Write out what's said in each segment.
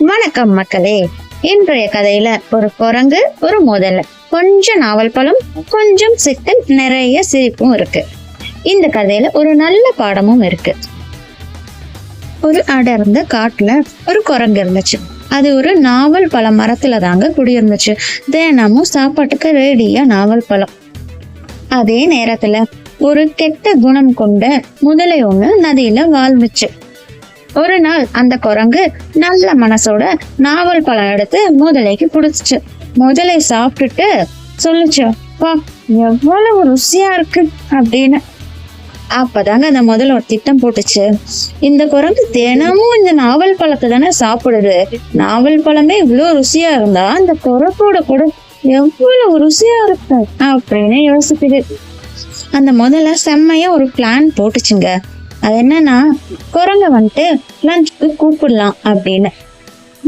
வணக்கம் மக்களே. இன்றைய கதையில ஒரு குரங்கு ஒரு முதல்ல கொஞ்சம் நாவல் பழம் கொஞ்சம் சிக்கல் நிறைய சிரிப்பும் இருக்கு. இந்த கதையில ஒரு நல்ல பாடமும் இருக்கு. ஒரு அடர்ந்த காட்டுல ஒரு குரங்கு இருந்துச்சு. அது ஒரு நாவல் பழ மரத்துல தாங்க குடியிருந்துச்சு. தினமும் சாப்பாட்டுக்கு ரெடியா நாவல் பழம். அதே நேரத்துல ஒரு கெட்ட குணம் கொண்ட முதலை ஒண்ணு நதியில வாழ்ந்துச்சு. ஒரு நாள் அந்த குரங்கு நல்ல மனசோட நாவல் பழம் எடுத்து முதலைக்கு பிடிச்சிச்சு முதலை சாப்பிட்டுட்டு சொல்லுச்சு பா எவ்வளவு ருசியா இருக்கு அப்படின்னு. அப்பதாங்க அந்த முதல்ல ஒரு திட்டம் போட்டுச்சு. இந்த குரங்கு தினமும் இந்த நாவல் பழத்தை தானே சாப்பிடுது. நாவல் பழமே இவ்வளவு ருசியா இருந்தா அந்த குரப்போட கூட எவ்வளவு ருசியா இருக்கு அப்படின்னு யோசிக்குது. அந்த முதல்ல செம்மையா ஒரு பிளான் போட்டுச்சுங்க. அது என்னன்னா குரங்க வந்துட்டு லஞ்சுக்கு கூப்பிடலாம் அப்படின்னு.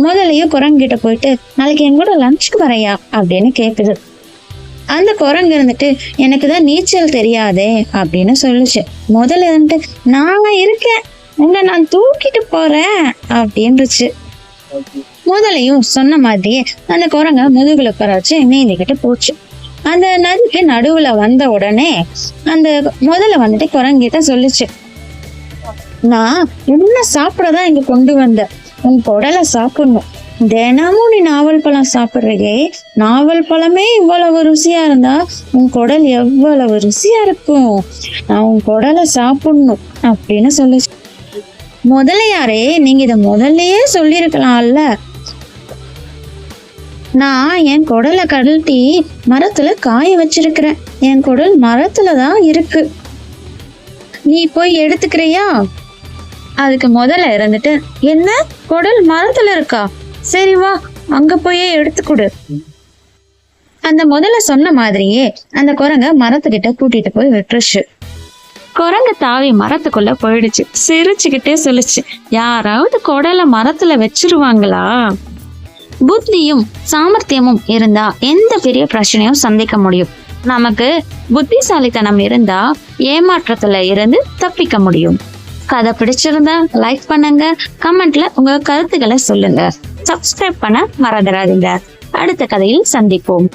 முதலையும் குரங்கிட்ட போயிட்டு நாளைக்கு என் கூட லஞ்சுக்கு வரையா? அப்படின்னு கேட்குது அந்த குரங்கு இருந்துட்டு எனக்கு தான் நீச்சல் தெரியாதே அப்படின்னு சொல்லுச்சு. முதல்ல இருந்துட்டு நான் இருக்கேன். உங்களை நான் தூக்கிட்டு போறேன் அப்படின்றுச்சு. முதலையும் சொன்ன மாதிரியே அந்த குரங்க முதுகுல உட்கார வச்சு நீந்திக்கிட்டு போச்சு. அந்த நதிக்கு நடுவுல வந்த உடனே அந்த முதல்ல வந்துட்டு குரங்கிட்ட சொல்லுச்சு. நான் என்ன சாப்பிடதான் இங்க கொண்டு வந்த? உன் குடலை சாப்பிடணும். தினமும் நீ நாவல் பழம் சாப்பிடுறியே. நாவல் பழமே இவ்வளவு ருசியா இருந்தா உன் குடல் எவ்வளவு ருசியா இருக்கும்? நான் உன் குடலை சாப்பிடணும் அப்படின்னு சொல்லி. முதலையாரே நீங்க இதை முதல்லயே சொல்லியிருக்கலாம்ல. நான் என் குடலை கழட்டி மரத்துல காய வச்சிருக்கிறேன். என் குடல் மரத்துல தான் இருக்கு. நீ போய் எடுத்துக்கிறியா? அதுக்கு முதல்ல இருந்துட்டு என்ன? குடல் மரத்துல இருக்கா? சரி வா அங்க போயே எடுத்து கொடு. அந்த முதல்ல சொன்ன மாதிரியே அந்த குரங்க மரத்துக்கிட்ட கூட்டிட்டு போய் விட்டுருச்சு. குரங்கு தாவி மரத்துக்குள்ள போயிடுச்சு. சிரிச்சுக்கிட்டே சொல்லுச்சு யாராவது குடலை மரத்துல வச்சிருவாங்களா? புத்தியும் சாமர்த்தியமும் இருந்தா எந்த பெரிய பிரச்சனையும் சந்திக்க முடியும். நமக்கு புத்திசாலித்தனம் இருந்தா ஏமாற்றத்துல இருந்து தப்பிக்க முடியும். கதை பிடிச்சிருந்தா லைக் பண்ணுங்க கமெண்ட்ல உங்க கருத்துக்களை சொல்லுங்க. சப்ஸ்கிரைப் பண்ண மறந்துடாதீங்க. அடுத்த கதையில் சந்திப்போம்.